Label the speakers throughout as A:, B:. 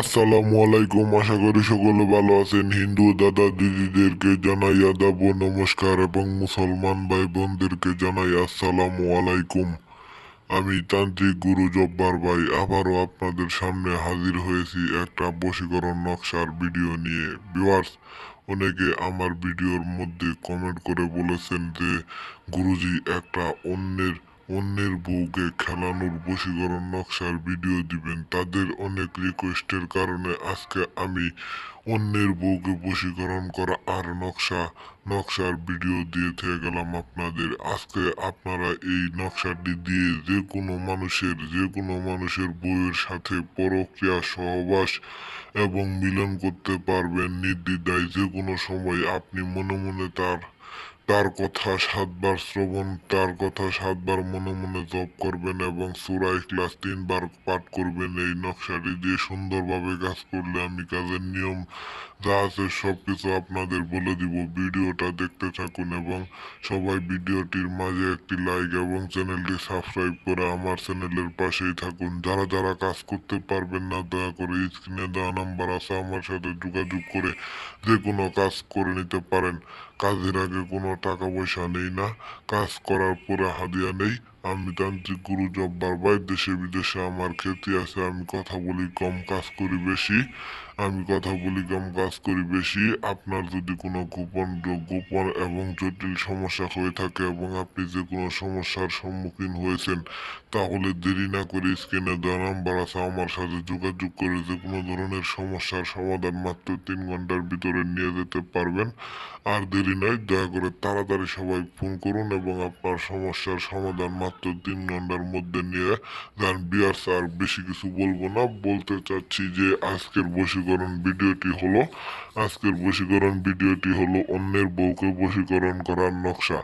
A: আসসালামু আলাইকুম, আশা করি সকলে ভালো আছেন। হিন্দু দাদা দিদিদেরকে জানাই আদাব নমস্কার এবং মুসলমান ভাই বোনদেরকে জানাই আসসালামু আলাইকুম। আমি তান্ত্রিক গুরু জব্বার ভাই, আবারও আপনাদের সামনে হাজির হয়েছি একটা বশীকরণ নকশার ভিডিও নিয়ে। ভিউয়ার্স, অনেকে আমার ভিডিওর মধ্যে কমেন্ট করে বলেছেন যে, গুরুজি একটা অন্যের অন্যের বউকে খেলানোর বশীকরণ নকশার ভিডিও দিবেন। তাদের অনেক রিকোয়েস্টের কারণে আজকে আমি অন্যের বউকে বশীকরণ করা আর নকশা, নকশার ভিডিও দিয়ে থেকে গেলাম আপনাদের। আজকে আপনারা এই নকশাটি দিয়ে যে কোনো মানুষের, যে কোনো মানুষের বউয়ের সাথে পরক্রিয়া, সহবাস এবং মিলন করতে পারবেন। নির্দ্বিধায় যে কোনো সময় আপনি মনে মনে তার তার কথা সাতবার শ্রবণ, তার কথা সাতবার মনে মনে জপ করবেন এবং সুরা ইখলাস তিনবার পাঠ করবেন। এই নকশাটি দিয়ে সুন্দরভাবে কাজ করলে আমি কাজের নিয়ম যা আছে সব কিছু আপনাদের বলে দিব। ভিডিওটা দেখতে থাকুন এবং সবাই ভিডিওটির মাঝে একটি লাইক এবং চ্যানেলটি সাবস্ক্রাইব করে আমার চ্যানেলের পাশেই থাকুন। যারা যারা কাজ করতে পারবেন না, দয়া করে স্ক্রিনে দেওয়া নাম্বার আছে, আমার সাথে যোগাযোগ করে যে কোনো কাজ করে নিতে পারেন। কাজের আগে কোনো টাকা পয়সা নেই না। কাজ করার পরে হাদিয়া নেই। আমি তান্ত্রিক গুরু জব্বার ভাই, দেশে বিদেশে আমার খ্যাতি আছে, আমি কথা বলি কম কাজ করি বেশি, আমি কথা বলি কম কাজ করি বেশি। আপনার যদি কোনো গোপন গোপন এবং জটিল সমস্যা হয়ে থাকে এবং আপনি যে কোনো সমস্যার সম্মুখীন হয়েছেন, তাহলে দেরি না করে স্ক্রিনে দেওয়া নাম্বার আছে, আমার সাথে যোগাযোগ করে যে কোনো ধরনের সমস্যার সমাধান মাত্র তিন ঘণ্টার ভিতরে নিয়ে যেতে পারবেন। আর দেরি নয়, দয়া করে তাড়াতাড়ি সবাই ফোন করুন এবং আপনার সমস্যার সমাধান মাত্র তিন ঘণ্টার মধ্যে নিয়ে যান বিয়ার্স আর বেশি কিছু বলব না। বলতে চাচ্ছি যে আজকের বশীকরণ ভিডিওটি হলো, আজকের বশীকরণ ভিডিওটি হলো অন্যের বউকে বশীকরণ করার নকশা।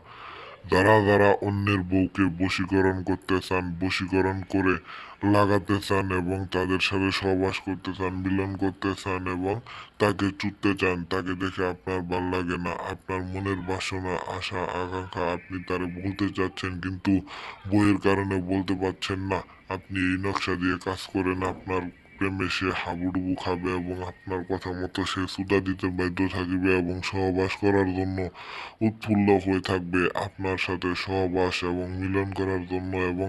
A: যারা যারা অন্যের বউকে বশীকরণ করতে চান, বশীকরণ করে লাগাতে চান এবং তাদের সাথে সহবাস করতে চান, মিলন করতে চান এবং তাকে চুটতে চান, তাকে দেখে আপনার ভালো লাগে না, আপনার মনের বাসনা, আশা, আকাঙ্ক্ষা আপনি তারে বলতে চাচ্ছেন কিন্তু বইয়ের কারণে বলতে পারছেন না, আপনি এই নকশা দিয়ে কাজ করেন, আপনার প্রেমে সে হাবুডুবু খাবে এবং আপনার কথা মতো সে সুদা দিতে বাধ্য থাকবে এবং সহবাস করার জন্য উৎফুল্ল হয়ে থাকবে আপনার সাথে সহবাস এবং মিলন করার জন্য এবং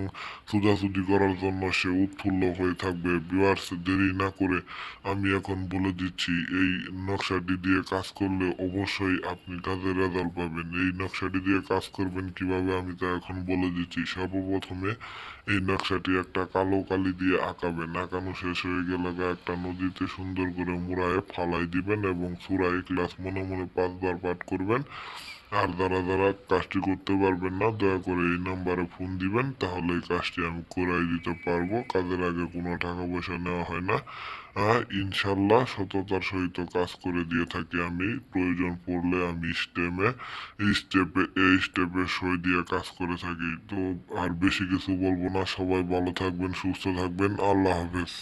A: সুদাসুদি করার জন্য সে উৎফুল্ল হয়ে থাকবে। বিওয়ার্স দেরি না করে আমি এখন বলে দিচ্ছি, এই নকশাটি দিয়ে কাজ করলে অবশ্যই আপনি কাজের রেজাল্ট পাবেন। এই নকশাটি দিয়ে কাজ করবেন কীভাবে আমি তা এখন বলে দিচ্ছি। সর্বপ্রথমে এই নকশাটি একটা কালো কালি দিয়ে আঁকাবেন। আঁকানো শেষ হয়ে গেলে একটা নদীতে সুন্দর করে মুড়ায় ফালাই দিবেন এবং সুরাই ক্লাস মনে মনে পাঁচবার পাঠ করবেন। আর যারা যারা কাজটি করতে পারবেন না, দয়া করে এই নাম্বারে ফোন দিবেন, তাহলে এই কাজটি আমি করাই দিতে পারব। কাজের আগে কোনো টাকা পয়সা নেওয়া হয় না। ইনশাল্লাহ সততার সহিত কাজ করে দিয়ে থাকি আমি। প্রয়োজন পড়লে আমি স্টেমে স্টেপে এই স্টেপে সই দিয়ে কাজ করে থাকি। তো আর বেশি কিছু বলব না। সবাই ভালো থাকবেন, সুস্থ থাকবেন। আল্লাহ হাফেজ।